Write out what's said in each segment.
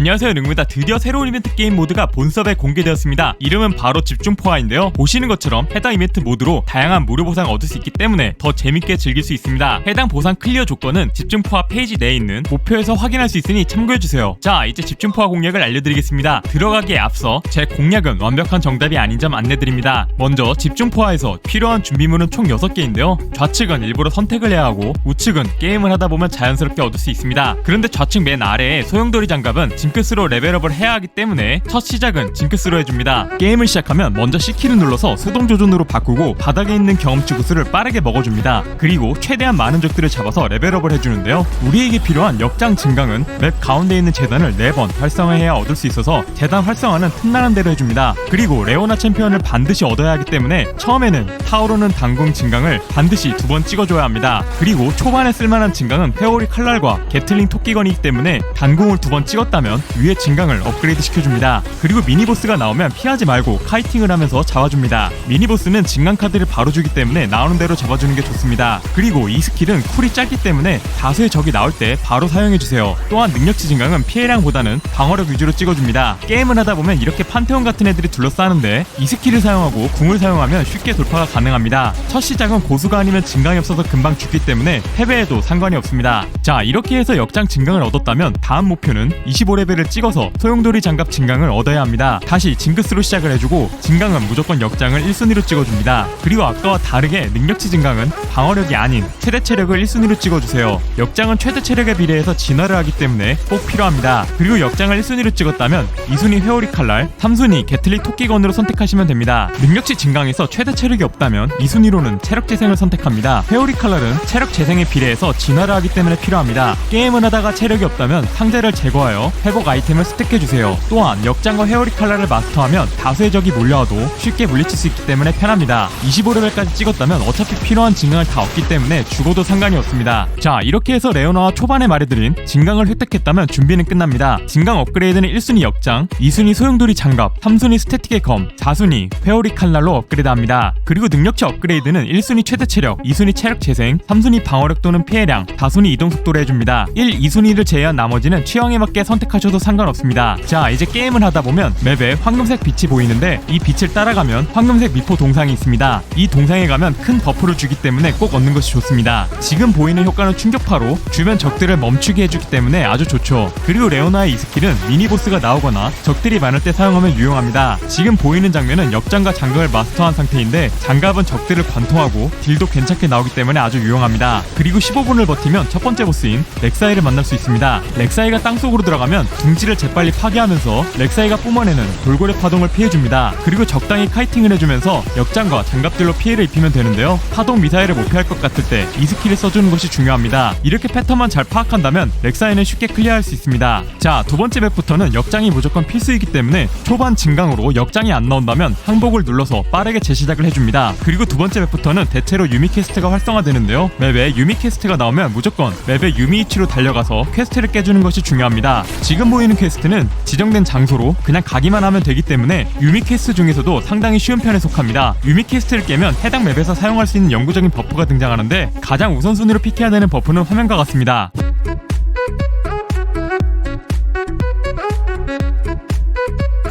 안녕하세요. 능무다 드디어 새로운 이벤트 게임 모드가 본섭에 공개되었습니다. 이름은 바로 집중포화인데요. 보시는 것처럼 해당 이벤트 모드로 다양한 무료 보상 얻을 수 있기 때문에 더 재밌게 즐길 수 있습니다. 해당 보상 클리어 조건은 집중포화 페이지 내에 있는 목표에서 확인할 수 있으니 참고해주세요. 자 이제 집중포화 공략을 알려드리겠습니다. 들어가기에 앞서 제 공략은 완벽한 정답이 아닌 점 안내드립니다. 먼저 집중포화에서 필요한 준비물은 총 6개인데요. 좌측은 일부러 선택을 해야 하고 우측은 게임을 하다 보면 자연스럽게 얻을 수 있습니다. 그런데 좌측 맨 아래에 소용돌이 장갑은 징크스로 레벨업을 해야 하기 때문에 첫 시작은 징크스로 해줍니다. 게임을 시작하면 먼저 C키를 눌러서 수동 조준으로 바꾸고 바닥에 있는 경험치 구슬을 빠르게 먹어줍니다. 그리고 최대한 많은 적들을 잡아서 레벨업을 해주는데요. 우리에게 필요한 역장 증강은 맵 가운데 있는 재단을 4번 활성화해야 얻을 수 있어서 재단 활성화는 틈나는 대로 해줍니다. 그리고 레오나 챔피언을 반드시 얻어야 하기 때문에 처음에는 타오르는 당궁 증강을 반드시 두 번 찍어줘야 합니다. 그리고 초반에 쓸만한 증강은 회오리 칼날과 게틀링 토끼건이기 때문에 단궁을 두 번 찍었다면 위에 증강을 업그레이드 시켜줍니다. 그리고 미니보스가 나오면 피하지 말고 카이팅을 하면서 잡아줍니다. 미니보스는 증강 카드를 바로 주기 때문에 나오는 대로 잡아주는 게 좋습니다. 그리고 이 스킬은 쿨이 짧기 때문에 다수의 적이 나올 때 바로 사용해주세요. 또한 능력치 증강은 피해량보다는 방어력 위주로 찍어줍니다. 게임을 하다 보면 이렇게 판테온 같은 애들이 둘러싸는데 이 스킬을 사용하고 궁을 사용하면 쉽게 돌파가 가능합니다. 첫 시작은 고수가 아니면 증강이 없어서 금방 죽기 때문에 패배해도 상관이 없습니다. 자 이렇게 해서 역장 증강을 얻었다면 다음 목표는 25레벨 을 찍어서 소용돌이 장갑 진강을 얻어야 합니다. 다시 징크스로 시작을 해주고 진강은 무조건 역장을 1순위로 찍어줍니다. 그리고 아까와 다르게 능력치 진강은 방어력이 아닌 최대 체력을 1순위로 찍어주세요. 역장은 최대 체력에 비례해서 진화를 하기 때문에 꼭 필요합니다. 그리고 역장을 1순위로 찍었다면 2순위 회오리 칼날, 3순위 게틀리 토끼건으로 선택하시면 됩니다. 능력치 진강에서 최대 체력이 없다면 2순위로는 체력 재생을 선택합니다. 회오리 칼날은 체력 재생에 비례해서 진화를 하기 때문에 필요합니다. 게임을 하다가 체력이 없다면 상대를 제거하여 회복 아이템을 습득해주세요. 또한 역장과 회오리 칼날을 마스터하면 다수의 적이 몰려와도 쉽게 물리칠 수 있기 때문에 편합니다. 25레벨까지 찍었다면 어차피 필요한 진강을 다 얻기 때문에 죽어도 상관이 없습니다. 자 이렇게 해서 레오나와 초반에 말해드린 진강을 획득했다면 준비는 끝납니다. 진강 업그레이드는 1순위 역장, 2순위 소용돌이 장갑, 3순위 스태틱의 검, 4순위 회오리 칼날로 업그레이드합니다. 그리고 능력치 업그레이드는 1순위 최대 체력, 2순위 체력 재생, 3순위 방어력 또는 피해량, 4순위 이동 속도를 해줍니다. 1, 2순위를 제외한 나머지는 취향에 맞게 선택하셔 도 상관없습니다. 자 이제 게임을 하다 보면 맵에 황금색 빛이 보이는데 이 빛을 따라가면 황금색 미포 동상이 있습니다. 이 동상에 가면 큰 버프를 주기 때문에 꼭 얻는 것이 좋습니다. 지금 보이는 효과는 충격파로 주변 적들을 멈추게 해주기 때문에 아주 좋죠. 그리고 레오나의 이 스킬은 미니보스가 나오거나 적들이 많을 때 사용하면 유용합니다. 지금 보이는 장면은 역장과 장갑을 마스터한 상태인데 장갑은 적들을 관통하고 딜도 괜찮게 나오기 때문에 아주 유용합니다. 그리고 15분을 버티면 첫 번째 보스인 렉사이를 만날 수 있습니다. 렉사이가 땅속으로 들어가면 둥지를 재빨리 파괴하면서 렉사이가 뿜어내는 돌고래 파동을 피해줍니다. 그리고 적당히 카이팅을 해주면서 역장과 장갑들로 피해를 입히면 되는데요. 파동 미사일을 못 피할 것 같을 때 이 스킬을 써주는 것이 중요합니다. 이렇게 패턴만 잘 파악한다면 렉사이는 쉽게 클리어할 수 있습니다. 자, 두 번째 맵부터는 역장이 무조건 필수이기 때문에 초반 증강으로 역장이 안 나온다면 항복을 눌러서 빠르게 재시작을 해줍니다. 그리고 두 번째 맵부터는 대체로 유미 퀘스트가 활성화되는데요. 맵에 유미 퀘스트가 나오면 무조건 맵의 유미 위치로 달려가서 퀘스트를 깨주는 것이 중요합니다. 지금 보이는 퀘스트는 지정된 장소로 그냥 가기만 하면 되기 때문에 유미 퀘스트 중에서도 상당히 쉬운 편에 속합니다. 유미 퀘스트를 깨면 해당 맵에서 사용할 수 있는 영구적인 버프가 등장하는데 가장 우선순위로 픽해야 되는 버프는 화면과 같습니다.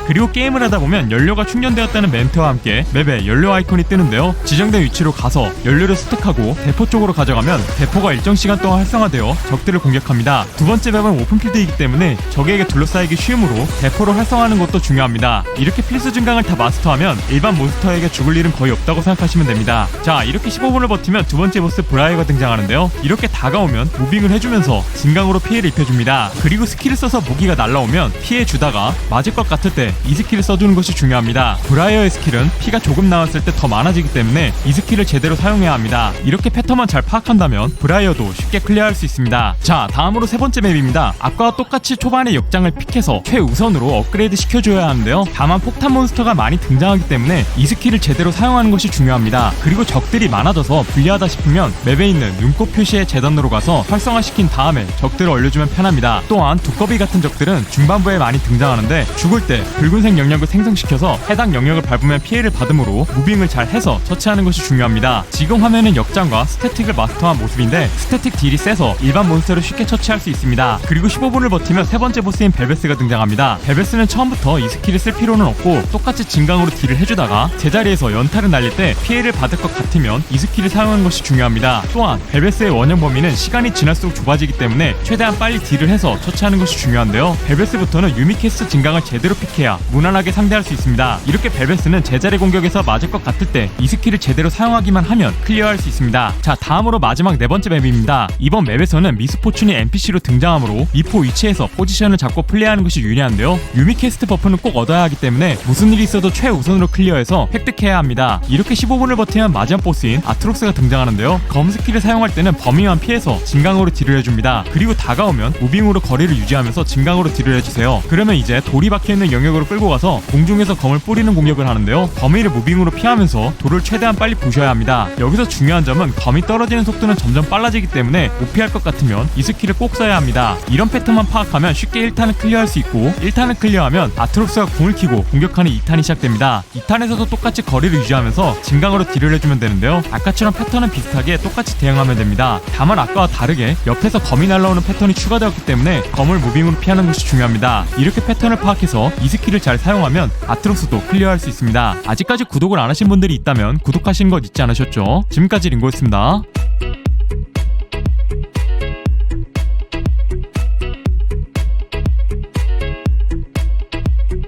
그리고 게임을 하다 보면 연료가 충전되었다는 멘트와 함께 맵에 연료 아이콘이 뜨는데요. 지정된 위치로 가서 연료를 습득하고 대포 쪽으로 가져가면 대포가 일정 시간 동안 활성화되어 적들을 공격합니다. 두 번째 맵은 오픈필드이기 때문에 적에게 둘러싸이기 쉬우므로 대포를 활성화하는 것도 중요합니다. 이렇게 필수 증강을 다 마스터하면 일반 몬스터에게 죽을 일은 거의 없다고 생각하시면 됩니다. 자 이렇게 15분을 버티면 두 번째 보스 브라이어가 등장하는데요. 이렇게 다가오면 무빙을 해주면서 진강으로 피해를 입혀줍니다. 그리고 스킬을 써서 무기가 날라오면 피해 주다가 맞을 것 같을 때이 스킬을 써주는 것이 중요합니다. 브라이어의 스킬은 피가 조금 나왔을 때 더 많아지기 때문에 이 스킬을 제대로 사용해야 합니다. 이렇게 패턴만 잘 파악한다면 브라이어도 쉽게 클리어할 수 있습니다. 자, 다음으로 세 번째 맵입니다. 아까와 똑같이 초반에 역장을 픽해서 최우선으로 업그레이드 시켜줘야 하는데요. 다만 폭탄 몬스터가 많이 등장하기 때문에 이 스킬을 제대로 사용하는 것이 중요합니다. 그리고 적들이 많아져서 불리하다 싶으면 맵에 있는 눈꽃 표시의 재단으로 가서 활성화시킨 다음에 적들을 얼려주면 편합니다. 또한 두꺼비 같은 적들은 중반부에 많이 등장하는데 죽을 때 붉은색 영역을 생성시켜서 해당 영역을 밟으면 피해를 받으므로 무빙을 잘 해서 처치하는 것이 중요합니다. 지금 화면은 역장과 스태틱을 마스터한 모습인데 스태틱 딜이 세서 일반 몬스터를 쉽게 처치할 수 있습니다. 그리고 15분을 버티면 세 번째 보스인 벨베스가 등장합니다. 벨베스는 처음부터 이 스킬을 쓸 필요는 없고 똑같이 진강으로 딜을 해주다가 제자리에서 연타를 날릴 때 피해를 받을 것 같으면 이 스킬을 사용하는 것이 중요합니다. 또한 벨베스의 원형 범위는 시간이 지날수록 좁아지기 때문에 최대한 빨리 딜을 해서 처치하는 것이 중요한데요. 벨베스부터는 유미캐스트 진강을 제대로 픽해야 무난하게 상대할 수 있습니다. 이렇게 벨베스는 제자리 공격에서 맞을 것 같을 때 이 스킬을 제대로 사용하기만 하면 클리어할 수 있습니다. 자 다음으로 마지막 네 번째 맵입니다. 이번 맵에서는 미스포춘이 NPC로 등장하므로 미포 위치에서 포지션을 잡고 플레이하는 것이 유리한데요. 유미캐스트 버프는 꼭 얻어야 하기 때문에 무슨 일이 있어도 최우선으로 클리어해서 획득해야 합니다. 이렇게 15분을 버티면 마지막 보스인 아트록스가 등장하는데요. 검 스킬을 사용할 때는 범위만 피해서 진강으로 딜을 해줍니다. 그리고 다가오면 무빙으로 거리를 유지하면서 진강으로 딜을 해주세요. 그러면 이제 돌이 박혀있는 영역 으로 끌고 가서 공중에서 검을 뿌리는 공격을 하는데요. 범위를 무빙으로 피하면서 돌을 최대한 빨리 부셔야 합니다. 여기서 중요한 점은 검이 떨어지는 속도는 점점 빨라지기 때문에 못 피할 것 같으면 이 스킬을 꼭 써야 합니다. 이런 패턴만 파악하면 쉽게 1탄을 클리어할 수 있고 1탄을 클리어하면 아트록스가 궁을 키고 공격하는 2탄이 시작됩니다. 2탄에서도 똑같이 거리를 유지하면서 진강으로 딜을 해주면 되는데요. 아까처럼 패턴은 비슷하게 똑같이 대응하면 됩니다. 다만 아까와 다르게 옆에서 검이 날라오는 패턴이 추가되었기 때문에 검을 무빙으로 피하는 것이 중요합니다. 이렇게 패턴을 파악해서 이 스킬 을 잘 사용하면 아트록스도 클리어할 수 있습니다. 아직까지 구독을 안 하신 분들이 있다면 구독하시는 것 잊지 않으셨죠? 지금까지 링고였습니다.